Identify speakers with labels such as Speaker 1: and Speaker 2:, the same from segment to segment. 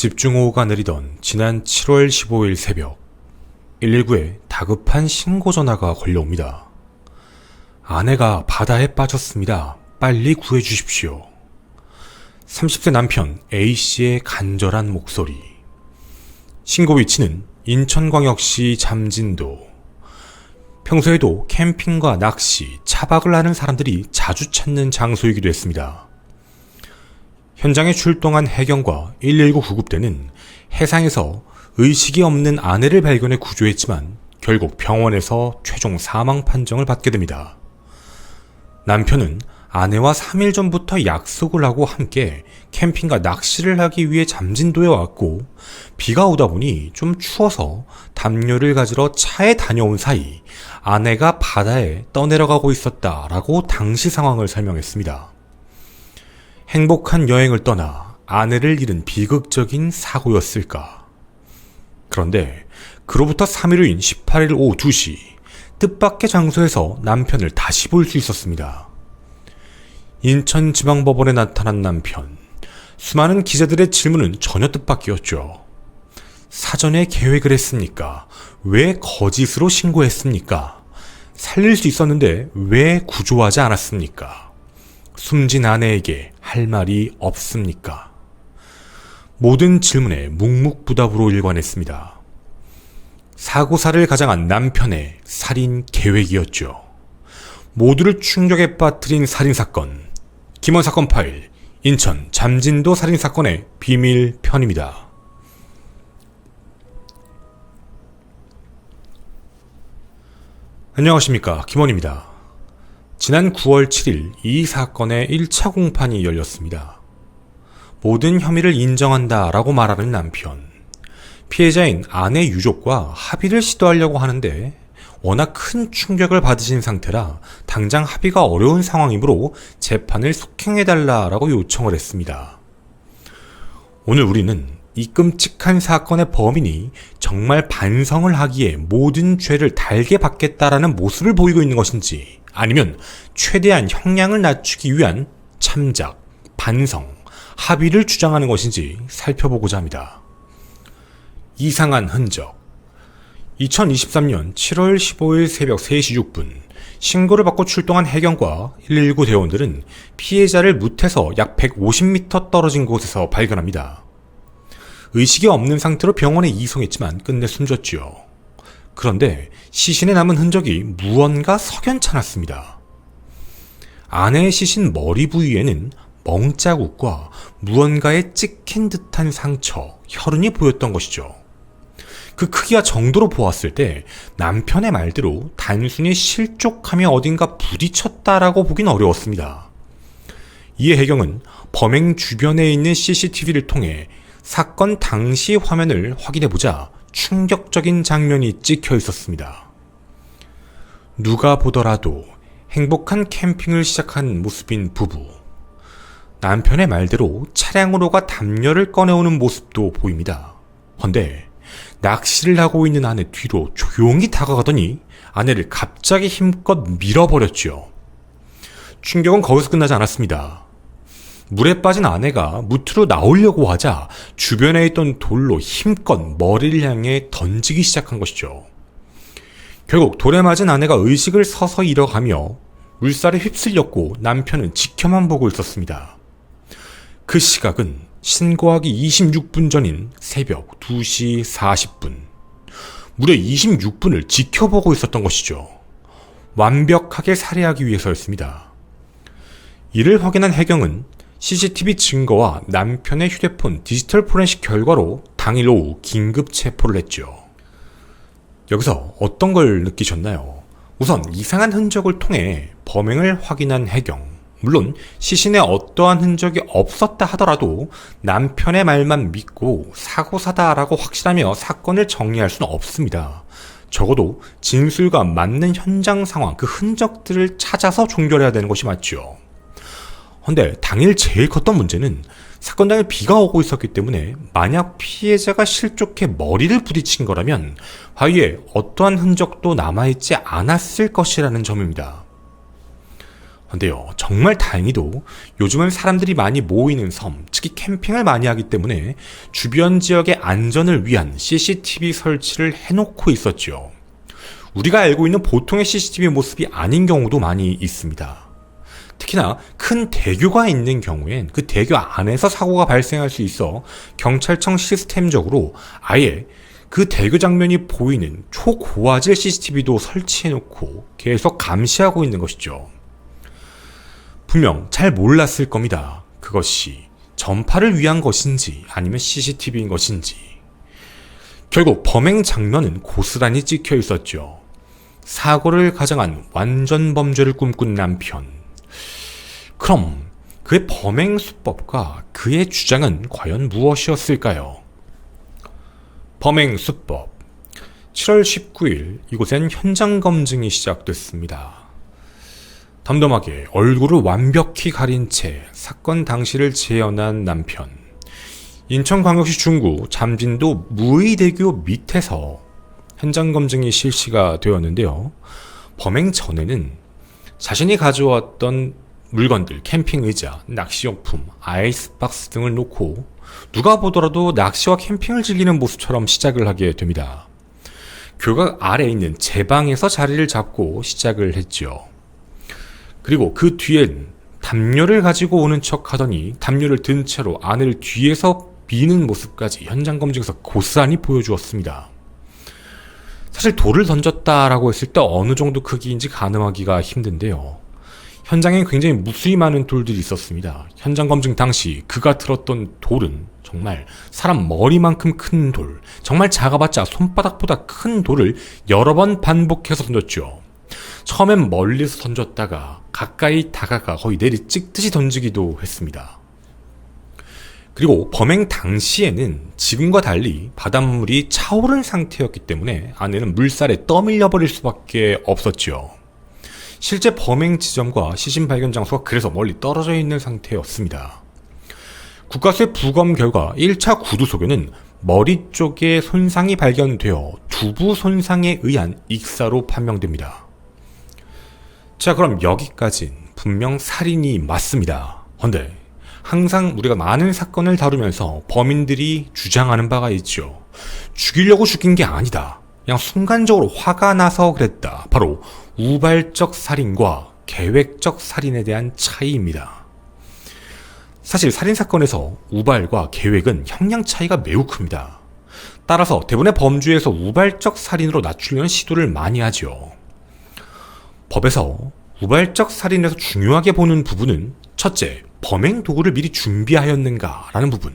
Speaker 1: 집중호우가 내리던 지난 7월 15일 새벽 119에 다급한 신고 전화가 걸려옵니다. 아내가 바다에 빠졌습니다. 빨리 구해 주십시오. 30세 남편 A씨의 간절한 목소리. 신고 위치는 인천광역시 잠진도. 평소에도 캠핑과 낚시, 차박을 하는 사람들이 자주 찾는 장소이기도 했습니다. 현장에 출동한 해경과 119 구급대는 해상에서 의식이 없는 아내를 발견해 구조했지만 결국 병원에서 최종 사망 판정을 받게 됩니다. 남편은 아내와 3일 전부터 약속을 하고 함께 캠핑과 낚시를 하기 위해 잠진도에 왔고 비가 오다 보니 좀 추워서 담요를 가지러 차에 다녀온 사이 아내가 바다에 떠내려가고 있었다라고 당시 상황을 설명했습니다. 행복한 여행을 떠나 아내를 잃은 비극적인 사고였을까? 그런데 그로부터 3일 후인 18일 오후 2시 뜻밖의 장소에서 남편을 다시 볼 수 있었습니다. 인천지방법원에 나타난 남편. 수많은 기자들의 질문은 전혀 뜻밖이었죠. 사전에 계획을 했습니까? 왜 거짓으로 신고했습니까? 살릴 수 있었는데 왜 구조하지 않았습니까? 숨진 아내에게 할 말이 없습니까? 모든 질문에 묵묵부답으로 일관했습니다. 사고사를 가장한 남편의 살인 계획이었죠. 모두를 충격에 빠뜨린 살인사건. 김원 사건 파일, 인천 잠진도 살인사건의 비밀 편입니다. 안녕하십니까. 김원입니다. 지난 9월 7일 이 사건의 1차 공판이 열렸습니다. 모든 혐의를 인정한다 라고 말하는 남편. 피해자인 아내 유족과 합의를 시도하려고 하는데 워낙 큰 충격을 받으신 상태라 당장 합의가 어려운 상황이므로 재판을 속행해달라라고 요청을 했습니다. 오늘 우리는 이 끔찍한 사건의 범인이 정말 반성을 하기에 모든 죄를 달게 받겠다라는 모습을 보이고 있는 것인지 아니면 최대한 형량을 낮추기 위한 참작, 반성, 합의를 주장하는 것인지 살펴보고자 합니다. 이상한 흔적. 2023년 7월 15일 새벽 3시 6분 신고를 받고 출동한 해경과 119 대원들은 피해자를 무태서 약 150m 떨어진 곳에서 발견합니다. 의식이 없는 상태로 병원에 이송했지만 끝내 숨졌지요. 그런데 시신에 남은 흔적이 무언가 석연찮았습니다. 아내의 시신 머리 부위에는 멍자국과 무언가에 찍힌 듯한 상처, 혈흔이 보였던 것이죠. 그 크기와 정도로 보았을 때 남편의 말대로 단순히 실족하며 어딘가 부딪혔다라고 보긴 어려웠습니다. 이에 해경은 범행 주변에 있는 CCTV를 통해 사건 당시 화면을 확인해보자 충격적인 장면이 찍혀 있었습니다. 누가 보더라도 행복한 캠핑을 시작한 모습인 부부. 남편의 말대로 차량으로가 담요를 꺼내오는 모습도 보입니다. 헌데 낚시를 하고 있는 아내 뒤로 조용히 다가가더니 아내를 갑자기 힘껏 밀어버렸지요. 충격은 거기서 끝나지 않았습니다. 물에 빠진 아내가 무트로 나오려고 하자 주변에 있던 돌로 힘껏 머리를 향해 던지기 시작한 것이죠. 결국 돌에 맞은 아내가 의식을 서서 잃어가며 물살에 휩쓸렸고 남편은 지켜만 보고 있었습니다. 그 시각은 신고하기 26분 전인 새벽 2시 40분. 무려 26분을 지켜보고 있었던 것이죠. 완벽하게 살해하기 위해서였습니다. 이를 확인한 해경은 CCTV 증거와 남편의 휴대폰 디지털 포렌식 결과로 당일 오후 긴급 체포를 했죠. 여기서 어떤 걸 느끼셨나요? 우선 이상한 흔적을 통해 범행을 확인한 해경. 물론 시신에 어떠한 흔적이 없었다 하더라도 남편의 말만 믿고 사고사다라고 확신하며 사건을 정리할 수는 없습니다. 적어도 진술과 맞는 현장 상황, 그 흔적들을 찾아서 종결해야 되는 것이 맞죠. 근데 당일 제일 컸던 문제는 사건 당일 비가 오고 있었기 때문에 만약 피해자가 실족해 머리를 부딪힌 거라면 화위에 어떠한 흔적도 남아있지 않았을 것이라는 점입니다. 근데요, 정말 다행히도 요즘은 사람들이 많이 모이는 섬, 특히 캠핑을 많이 하기 때문에 주변 지역의 안전을 위한 CCTV 설치를 해놓고 있었죠. 우리가 알고 있는 보통의 CCTV 모습이 아닌 경우도 많이 있습니다. 특히나 큰 대교가 있는 경우엔 그 대교 안에서 사고가 발생할 수 있어 경찰청 시스템적으로 아예 그 대교 장면이 보이는 초고화질 CCTV도 설치해놓고 계속 감시하고 있는 것이죠. 분명 잘 몰랐을 겁니다. 그것이 전파를 위한 것인지 아니면 CCTV인 것인지. 결국 범행 장면은 고스란히 찍혀 있었죠. 사고를 가정한 완전 범죄를 꿈꾼 남편. 그럼 그의 범행 수법과 그의 주장은 과연 무엇이었을까요? 범행 수법. 7월 19일 이곳엔 현장 검증이 시작됐습니다. 덤덤하게 얼굴을 완벽히 가린 채 사건 당시를 재현한 남편. 인천광역시 중구 잠진도 무의대교 밑에서 현장 검증이 실시가 되었는데요. 범행 전에는 자신이 가져왔던 물건들, 캠핑 의자, 낚시용품, 아이스박스 등을 놓고 누가 보더라도 낚시와 캠핑을 즐기는 모습처럼 시작을 하게 됩니다. 교각 아래에 있는 제 방에서 자리를 잡고 시작을 했죠. 그리고 그 뒤엔 담요를 가지고 오는 척 하더니 담요를 든 채로 아내를 뒤에서 비는 모습까지 현장 검증에서 고스란히 보여주었습니다. 사실 돌을 던졌다라고 했을 때 어느 정도 크기인지 가늠하기가 힘든데요. 현장엔 굉장히 무수히 많은 돌들이 있었습니다. 현장 검증 당시 그가 들었던 돌은 정말 사람 머리만큼 큰 돌, 정말 작아봤자 손바닥보다 큰 돌을 여러 번 반복해서 던졌죠. 처음엔 멀리서 던졌다가 가까이 다가가 거의 내리 찍듯이 던지기도 했습니다. 그리고 범행 당시에는 지금과 달리 바닷물이 차오른 상태였기 때문에 아내는 물살에 떠밀려 버릴 수밖에 없었죠. 실제 범행 지점과 시신 발견 장소가 그래서 멀리 떨어져 있는 상태였습니다. 국가수의 부검 결과 1차 구두 속에는 머리 쪽에 손상이 발견되어 두부 손상에 의한 익사로 판명됩니다. 자, 그럼 여기까진 분명 살인이 맞습니다. 근데 항상 우리가 많은 사건을 다루면서 범인들이 주장하는 바가 있죠. 죽이려고 죽인 게 아니다. 그냥 순간적으로 화가 나서 그랬다. 바로 우발적 살인과 계획적 살인에 대한 차이입니다. 사실 살인사건에서 우발과 계획은 형량 차이가 매우 큽니다. 따라서 대부분의 범죄에서 우발적 살인으로 낮추려는 시도를 많이 하죠. 법에서 우발적 살인에서 중요하게 보는 부분은 첫째, 범행 도구를 미리 준비하였는가라는 부분.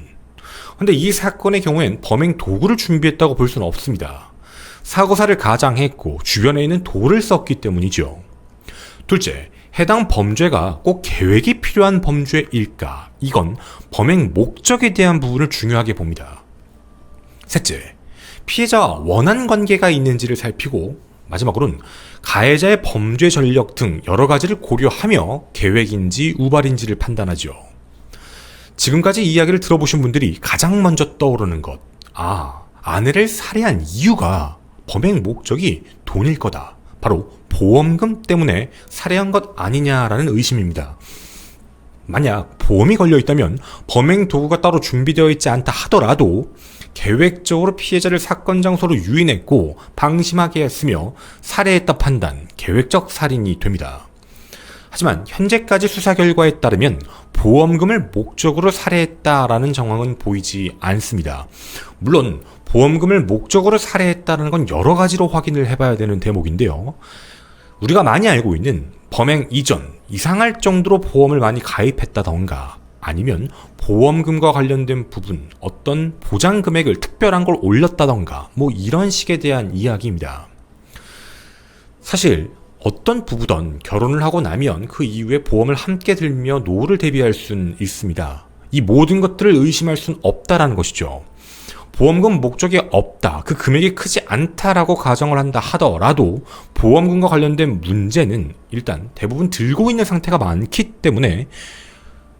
Speaker 1: 근데 이 사건의 경우엔 범행 도구를 준비했다고 볼 수는 없습니다. 사고사를 가장했고 주변에 있는 돌을 썼기 때문이죠. 둘째, 해당 범죄가 꼭 계획이 필요한 범죄일까? 이건 범행 목적에 대한 부분을 중요하게 봅니다. 셋째, 피해자와 원한 관계가 있는지를 살피고 마지막으로는 가해자의 범죄 전력 등 여러 가지를 고려하며 계획인지 우발인지를 판단하죠. 지금까지 이야기를 들어보신 분들이 가장 먼저 떠오르는 것. 아, 아내를 살해한 이유가 범행 목적이 돈일 거다. 바로 보험금 때문에 살해한 것 아니냐라는 의심입니다. 만약 보험이 걸려 있다면 범행 도구가 따로 준비되어 있지 않다 하더라도 계획적으로 피해자를 사건 장소로 유인했고 방심하게 했으며 살해했다 판단, 계획적 살인이 됩니다. 하지만 현재까지 수사 결과에 따르면 보험금을 목적으로 살해했다라는 정황은 보이지 않습니다. 물론 보험금을 목적으로 살해했다는 건 여러 가지로 확인을 해봐야 되는 대목인데요. 우리가 많이 알고 있는 범행 이전 이상할 정도로 보험을 많이 가입했다던가 아니면 보험금과 관련된 부분, 어떤 보장 금액을 특별한 걸 올렸다던가, 뭐 이런 식에 대한 이야기입니다. 사실, 어떤 부부든 결혼을 하고 나면 그 이후에 보험을 함께 들며 노후를 대비할 수는 있습니다. 이 모든 것들을 의심할 수는 없다라는 것이죠. 보험금 목적이 없다, 그 금액이 크지 않다라고 가정을 한다 하더라도 보험금과 관련된 문제는 일단 대부분 들고 있는 상태가 많기 때문에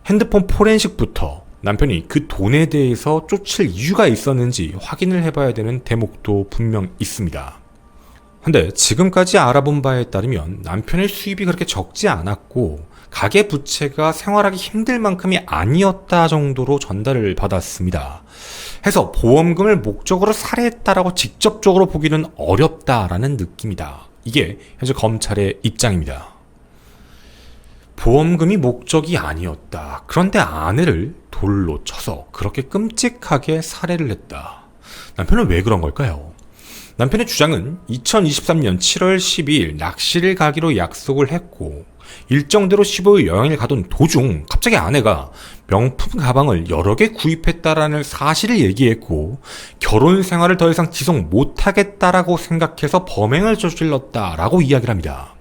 Speaker 1: 핸드폰 포렌식부터 남편이 그 돈에 대해서 쫓을 이유가 있었는지 확인을 해봐야 되는 대목도 분명 있습니다. 근데 지금까지 알아본 바에 따르면 남편의 수입이 그렇게 적지 않았고 가계 부채가 생활하기 힘들 만큼이 아니었다 정도로 전달을 받았습니다. 해서 보험금을 목적으로 살해했다라고 직접적으로 보기는 어렵다라는 느낌이다. 이게 현재 검찰의 입장입니다. 보험금이 목적이 아니었다. 그런데 아내를 돌로 쳐서 그렇게 끔찍하게 살해를 했다. 남편은 왜 그런 걸까요? 남편의 주장은 2023년 7월 12일 낚시를 가기로 약속을 했고 일정대로 15일 여행을 가던 도중 갑자기 아내가 명품 가방을 여러 개 구입했다라는 사실을 얘기했고 결혼 생활을 더 이상 지속 못하겠다라고 생각해서 범행을 저질렀다라고 이야기를 합니다.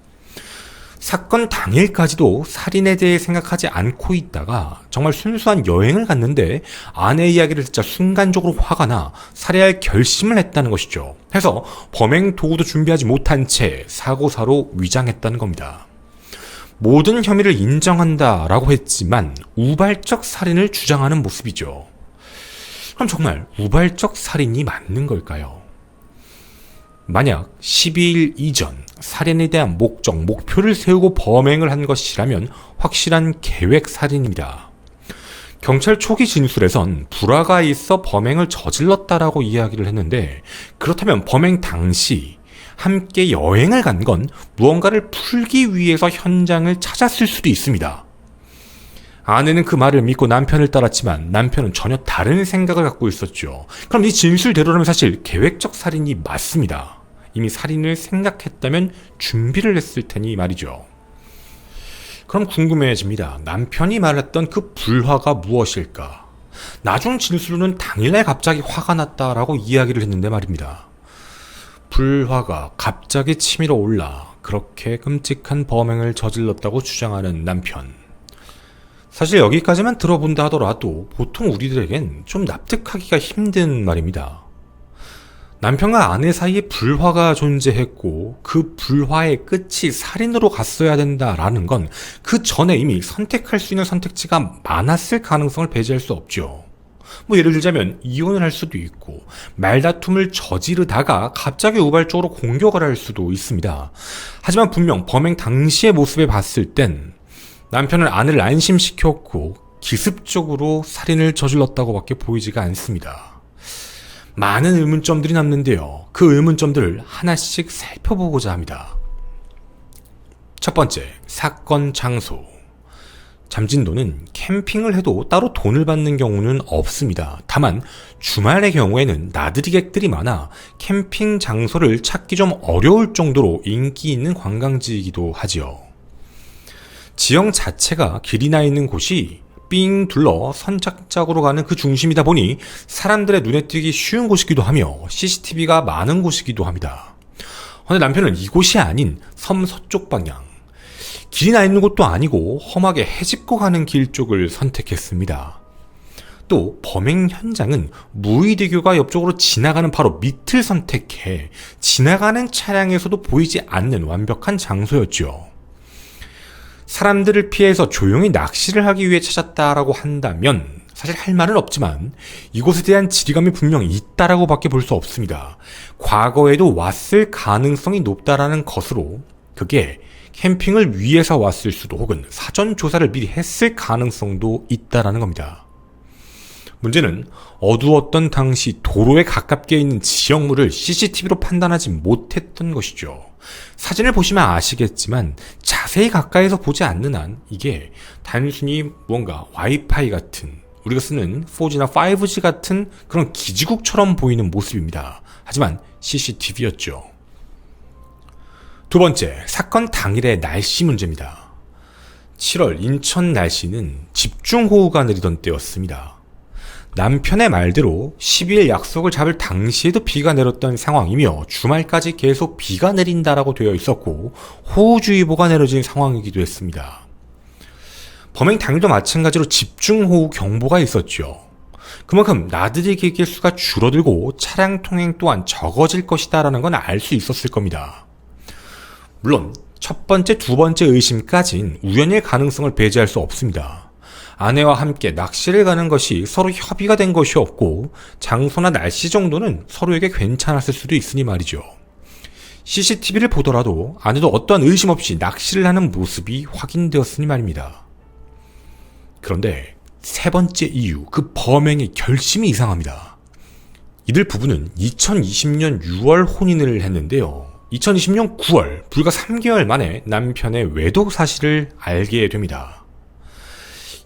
Speaker 1: 사건 당일까지도 살인에 대해 생각하지 않고 있다가 정말 순수한 여행을 갔는데 아내 이야기를 듣자 순간적으로 화가 나 살해할 결심을 했다는 것이죠. 해서 범행 도구도 준비하지 못한 채 사고사로 위장했다는 겁니다. 모든 혐의를 인정한다라고 했지만 우발적 살인을 주장하는 모습이죠. 그럼 정말 우발적 살인이 맞는 걸까요? 만약 12일 이전 살인에 대한 목적, 목표를 세우고 범행을 한 것이라면 확실한 계획 살인입니다. 경찰 초기 진술에선 불화가 있어 범행을 저질렀다라고 이야기를 했는데 그렇다면 범행 당시 함께 여행을 간 건 무언가를 풀기 위해서 현장을 찾았을 수도 있습니다. 아내는 그 말을 믿고 남편을 따랐지만 남편은 전혀 다른 생각을 갖고 있었죠. 그럼 이 진술대로라면 사실 계획적 살인이 맞습니다. 이미 살인을 생각했다면 준비를 했을 테니 말이죠. 그럼 궁금해집니다. 남편이 말했던 그 불화가 무엇일까? 나중 진술로는 당일날 갑자기 화가 났다라고 이야기를 했는데 말입니다. 불화가 갑자기 치밀어 올라 그렇게 끔찍한 범행을 저질렀다고 주장하는 남편. 사실 여기까지만 들어본다 하더라도 보통 우리들에겐 좀 납득하기가 힘든 말입니다. 남편과 아내 사이에 불화가 존재했고 그 불화의 끝이 살인으로 갔어야 된다라는 건 그 전에 이미 선택할 수 있는 선택지가 많았을 가능성을 배제할 수 없죠. 뭐 예를 들자면 이혼을 할 수도 있고 말다툼을 저지르다가 갑자기 우발적으로 공격을 할 수도 있습니다. 하지만 분명 범행 당시의 모습에 봤을 땐 남편은 아내를 안심시켰고 기습적으로 살인을 저질렀다고밖에 보이지가 않습니다. 많은 의문점들이 남는데요. 그 의문점들을 하나씩 살펴보고자 합니다. 첫 번째, 사건 장소. 잠진도는 캠핑을 해도 따로 돈을 받는 경우는 없습니다. 다만 주말의 경우에는 나들이 객들이 많아 캠핑 장소를 찾기 좀 어려울 정도로 인기 있는 관광지이기도 하지요. 지형 자체가 길이 나 있는 곳이 삥 둘러 선착장으로 가는 그 중심이다 보니 사람들의 눈에 띄기 쉬운 곳이기도 하며 CCTV가 많은 곳이기도 합니다. 그런데 남편은 이곳이 아닌 섬 서쪽 방향, 길이 나 있는 곳도 아니고 험하게 해집고 가는 길 쪽을 선택했습니다. 또 범행 현장은 무의대교가 옆쪽으로 지나가는 바로 밑을 선택해 지나가는 차량에서도 보이지 않는 완벽한 장소였죠. 사람들을 피해서 조용히 낚시를 하기 위해 찾았다라고 한다면 사실 할 말은 없지만 이곳에 대한 지리감이 분명히 있다라고 밖에 볼 수 없습니다. 과거에도 왔을 가능성이 높다라는 것으로 그게 캠핑을 위해서 왔을 수도 혹은 사전 조사를 미리 했을 가능성도 있다라는 겁니다. 문제는 어두웠던 당시 도로에 가깝게 있는 지형물을 CCTV로 판단하지 못했던 것이죠. 사진을 보시면 아시겠지만 자세히 가까이서 보지 않는 한 이게 단순히 뭔가 와이파이 같은 우리가 쓰는 4G나 5G 같은 그런 기지국처럼 보이는 모습입니다. 하지만 CCTV였죠. 두 번째, 사건 당일의 날씨 문제입니다. 7월 인천 날씨는 집중호우가 내리던 때였습니다. 남편의 말대로 12일 약속을 잡을 당시에도 비가 내렸던 상황이며 주말까지 계속 비가 내린다라고 되어 있었고 호우주의보가 내려진 상황이기도 했습니다. 범행 당일도 마찬가지로 집중호우 경보가 있었죠. 그만큼 나들이 객의 수가 줄어들고 차량 통행 또한 적어질 것이다라는 건 알 수 있었을 겁니다. 물론 첫 번째, 두 번째 의심까진 우연일 가능성을 배제할 수 없습니다. 아내와 함께 낚시를 가는 것이 서로 협의가 된 것이 없고 장소나 날씨 정도는 서로에게 괜찮았을 수도 있으니 말이죠. CCTV를 보더라도 아내도 어떠한 의심 없이 낚시를 하는 모습이 확인되었으니 말입니다. 그런데 세 번째 이유, 그 범행의 결심이 이상합니다. 이들 부부는 2020년 6월 혼인을 했는데요. 2020년 9월, 불과 3개월 만에 남편의 외도 사실을 알게 됩니다.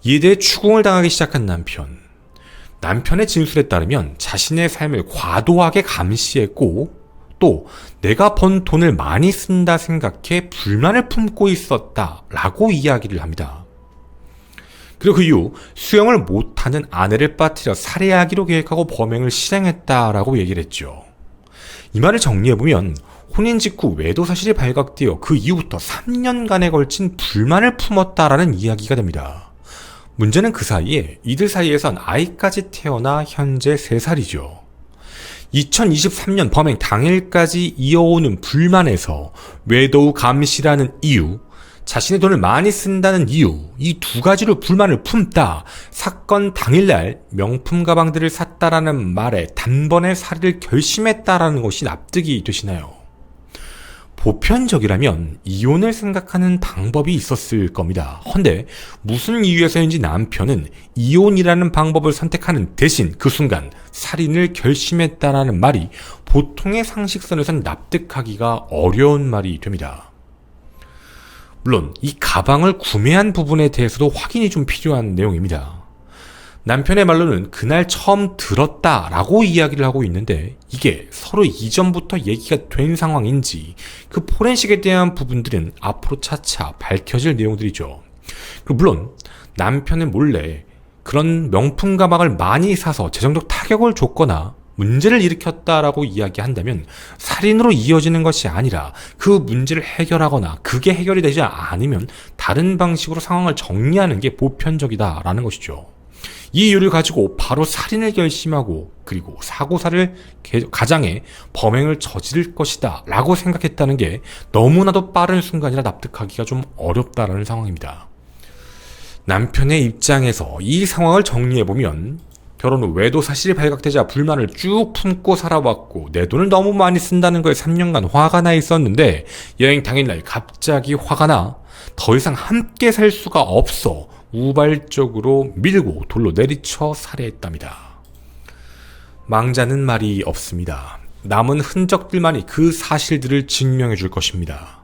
Speaker 1: 이에 대해 추궁을 당하기 시작한 남편. 남편의 진술에 따르면 자신의 삶을 과도하게 감시했고, 또 내가 번 돈을 많이 쓴다 생각해 불만을 품고 있었다 라고 이야기를 합니다. 그리고 그 이후 수영을 못하는 아내를 빠뜨려 살해하기로 계획하고 범행을 실행했다라고 얘기를 했죠. 이 말을 정리해보면 혼인 직후 외도 사실이 발각되어 그 이후부터 3년간에 걸친 불만을 품었다라는 이야기가 됩니다. 문제는 그 사이에 이들 사이에선 아이까지 태어나 현재 3살이죠. 2023년 범행 당일까지 이어오는 불만에서 외도우 감시라는 이유, 자신의 돈을 많이 쓴다는 이유, 이 두 가지로 불만을 품다, 사건 당일날 명품 가방들을 샀다라는 말에 단번에 살해를 결심했다라는 것이 납득이 되시나요? 보편적이라면 이혼을 생각하는 방법이 있었을 겁니다. 헌데 무슨 이유에서인지 남편은 이혼이라는 방법을 선택하는 대신 그 순간 살인을 결심했다라는 말이 보통의 상식선에선 납득하기가 어려운 말이 됩니다. 물론 이 가방을 구매한 부분에 대해서도 확인이 좀 필요한 내용입니다. 남편의 말로는 그날 처음 들었다라고 이야기를 하고 있는데 이게 서로 이전부터 얘기가 된 상황인지 그 포렌식에 대한 부분들은 앞으로 차차 밝혀질 내용들이죠. 그리고 물론 남편은 몰래 그런 명품 가방을 많이 사서 재정적 타격을 줬거나 문제를 일으켰다라고 이야기한다면 살인으로 이어지는 것이 아니라 그 문제를 해결하거나 그게 해결이 되지 않으면 다른 방식으로 상황을 정리하는 게 보편적이다라는 것이죠. 이 이유를 가지고 바로 살인을 결심하고 그리고 사고사를 가장해 범행을 저지를 것이다 라고 생각했다는 게 너무나도 빠른 순간이라 납득하기가 좀 어렵다라는 상황입니다. 남편의 입장에서 이 상황을 정리해보면 결혼 후 외도 사실이 발각되자 불만을 쭉 품고 살아왔고 내 돈을 너무 많이 쓴다는 거에 3년간 화가 나 있었는데 여행 당일날 갑자기 화가 나 더 이상 함께 살 수가 없어 우발적으로 밀고 돌로 내리쳐 살해했답니다. 망자는 말이 없습니다. 남은 흔적들만이 그 사실들을 증명해 줄 것입니다.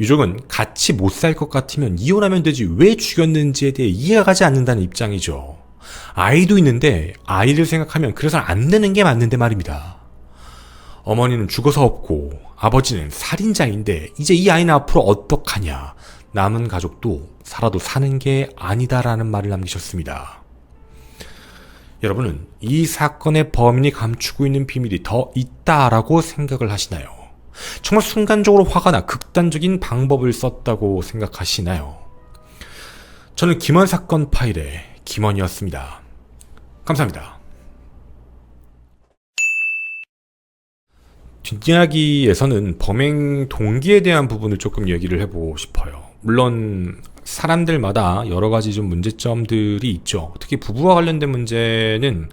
Speaker 1: 유족은 같이 못 살 것 같으면 이혼하면 되지 왜 죽였는지에 대해 이해가 가지 않는다는 입장이죠. 아이도 있는데 아이를 생각하면 그래서 안 되는 게 맞는데 말입니다. 어머니는 죽어서 없고 아버지는 살인자인데 이제 이 아이는 앞으로 어떡하냐. 남은 가족도 살아도 사는 게 아니다라는 말을 남기셨습니다. 여러분은 이 사건의 범인이 감추고 있는 비밀이 더 있다라고 생각을 하시나요? 정말 순간적으로 화가 나 극단적인 방법을 썼다고 생각하시나요? 저는 김원 사건 파일의 김원이었습니다. 감사합니다. 뒷이야기에서는 범행 동기에 대한 부분을 조금 얘기를 해보고 싶어요. 물론 사람들마다 여러 가지 좀 문제점들이 있죠. 특히 부부와 관련된 문제는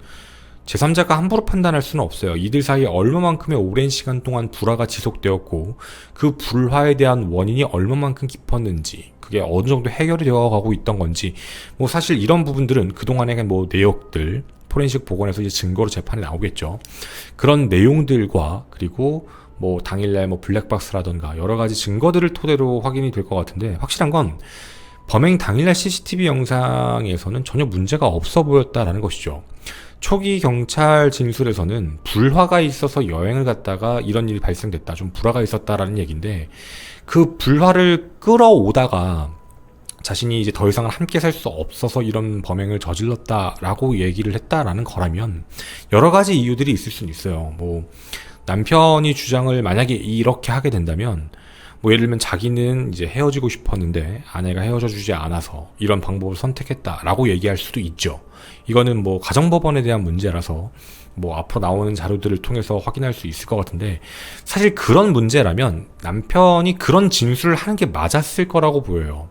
Speaker 1: 제3자가 함부로 판단할 수는 없어요. 이들 사이에 얼마만큼의 오랜 시간 동안 불화가 지속되었고 그 불화에 대한 원인이 얼마만큼 깊었는지 그게 어느 정도 해결이 되어 가고 있던 건지 뭐 사실 이런 부분들은 그동안의 뭐 내역들 포렌식 복원해서 이제 증거로 재판에 나오겠죠. 그런 내용들과 그리고 뭐 당일날 뭐 블랙박스라던가 여러 가지 증거들을 토대로 확인이 될 것 같은데 확실한 건 범행 당일날 CCTV 영상에서는 전혀 문제가 없어 보였다라는 것이죠. 초기 경찰 진술에서는 불화가 있어서 여행을 갔다가 이런 일이 발생됐다. 좀 불화가 있었다라는 얘기인데 그 불화를 끌어오다가 자신이 이제 더 이상 함께 살 수 없어서 이런 범행을 저질렀다라고 얘기를 했다라는 거라면 여러 가지 이유들이 있을 수는 있어요. 뭐 남편이 주장을 만약에 이렇게 하게 된다면 뭐 예를 들면 자기는 이제 헤어지고 싶었는데 아내가 헤어져 주지 않아서 이런 방법을 선택했다라고 얘기할 수도 있죠. 이거는 뭐 가정법원에 대한 문제라서 뭐 앞으로 나오는 자료들을 통해서 확인할 수 있을 것 같은데 사실 그런 문제라면 남편이 그런 진술을 하는 게 맞았을 거라고 보여요.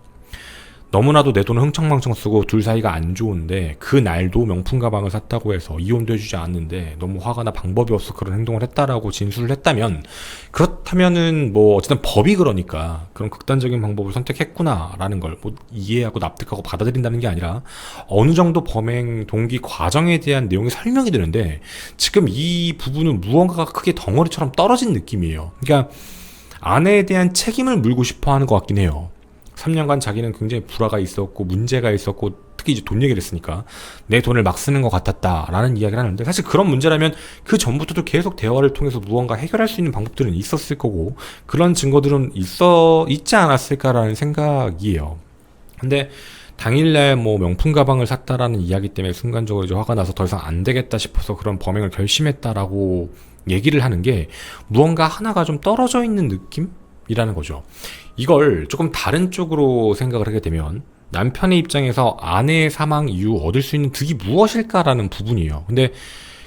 Speaker 1: 너무나도 내 돈을 흥청망청 쓰고 둘 사이가 안 좋은데 그 날도 명품 가방을 샀다고 해서 이혼도 해주지 않는데 너무 화가 나 방법이 없어 그런 행동을 했다라고 진술을 했다면 그렇다면은 뭐 어쨌든 법이 그러니까 그런 극단적인 방법을 선택했구나라는 걸 뭐 이해하고 납득하고 받아들인다는 게 아니라 어느 정도 범행 동기 과정에 대한 내용이 설명이 되는데 지금 이 부분은 무언가가 크게 덩어리처럼 떨어진 느낌이에요. 그러니까 아내에 대한 책임을 물고 싶어 하는 것 같긴 해요. 3년간 자기는 굉장히 불화가 있었고 문제가 있었고 특히 이제 돈 얘기를 했으니까 내 돈을 막 쓰는 것 같았다라는 이야기를 하는데 사실 그런 문제라면 그 전부터도 계속 대화를 통해서 무언가 해결할 수 있는 방법들은 있었을 거고 그런 증거들은 있어 있지 않았을까라는 생각이에요. 근데 당일날 뭐 명품 가방을 샀다라는 이야기 때문에 순간적으로 이제 화가 나서 더 이상 안 되겠다 싶어서 그런 범행을 결심했다라고 얘기를 하는 게 무언가 하나가 좀 떨어져 있는 느낌 이라는 거죠. 이걸 조금 다른 쪽으로 생각을 하게 되면 남편의 입장에서 아내의 사망 이후 얻을 수 있는 득이 무엇일까라는 부분이에요. 근데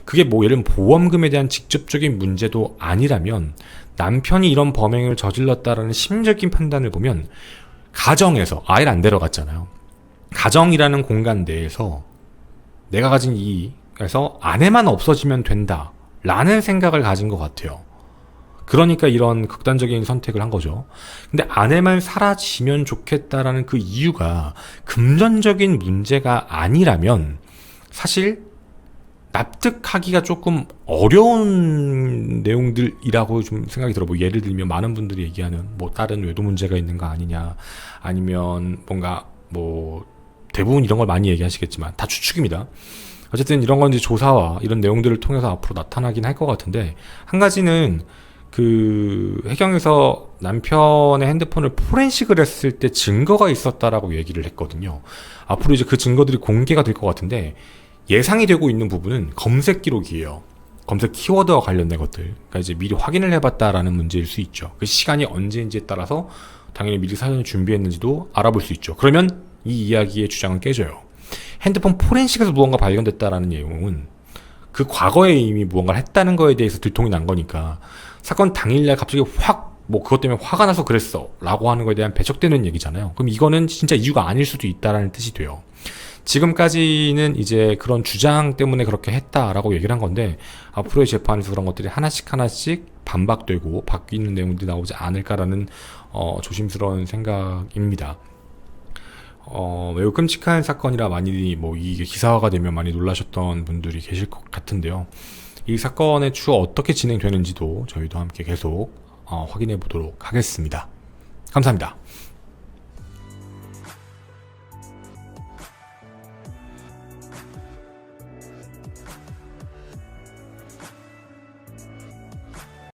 Speaker 1: 그게 뭐 예를 들면 보험금에 대한 직접적인 문제도 아니라면 남편이 이런 범행을 저질렀다라는 심적인 판단을 보면 가정에서 아이를 안 데려갔잖아요. 가정이라는 공간 내에서 내가 가진 이익에서 아내만 없어지면 된다. 라는 생각을 가진 것 같아요. 그러니까 이런 극단적인 선택을 한 거죠. 근데 아내만 사라지면 좋겠다라는 그 이유가 금전적인 문제가 아니라면 사실 납득하기가 조금 어려운 내용들이라고 좀 생각이 들어. 뭐 예를 들면 많은 분들이 얘기하는 뭐 다른 외도 문제가 있는 거 아니냐 아니면 뭔가 뭐 대부분 이런 걸 많이 얘기하시겠지만 다 추측입니다. 어쨌든 이런 건 이제 조사와 이런 내용들을 통해서 앞으로 나타나긴 할 것 같은데 한 가지는 그 해경에서 남편의 핸드폰을 포렌식을 했을 때 증거가 있었다라고 얘기를 했거든요. 앞으로 이제 그 증거들이 공개가 될 것 같은데 예상이 되고 있는 부분은 검색 기록이에요. 검색 키워드와 관련된 것들. 그러니까 이제 미리 확인을 해봤다라는 문제일 수 있죠. 그 시간이 언제인지에 따라서 당연히 미리 사전에 준비했는지도 알아볼 수 있죠. 그러면 이 이야기의 주장은 깨져요. 핸드폰 포렌식에서 무언가 발견됐다라는 내용은 그 과거에 이미 무언가를 했다는 거에 대해서 들통이 난 거니까 사건 당일날 갑자기 확 뭐 그것 때문에 화가 나서 그랬어 라고 하는 거에 대한 배척되는 얘기잖아요. 그럼 이거는 진짜 이유가 아닐 수도 있다라는 뜻이 돼요. 지금까지는 이제 그런 주장 때문에 그렇게 했다라고 얘기를 한 건데 앞으로의 재판에서 그런 것들이 하나씩 하나씩 반박되고 바뀌는 내용들이 나오지 않을까라는 어, 조심스러운 생각입니다. 어, 매우 끔찍한 사건이라 많이 뭐 이게 기사화가 되면 많이 놀라셨던 분들이 계실 것 같은데요. 이 사건의 추후 어떻게 진행되는지도 저희도 함께 계속 어, 확인해 보도록 하겠습니다. 감사합니다.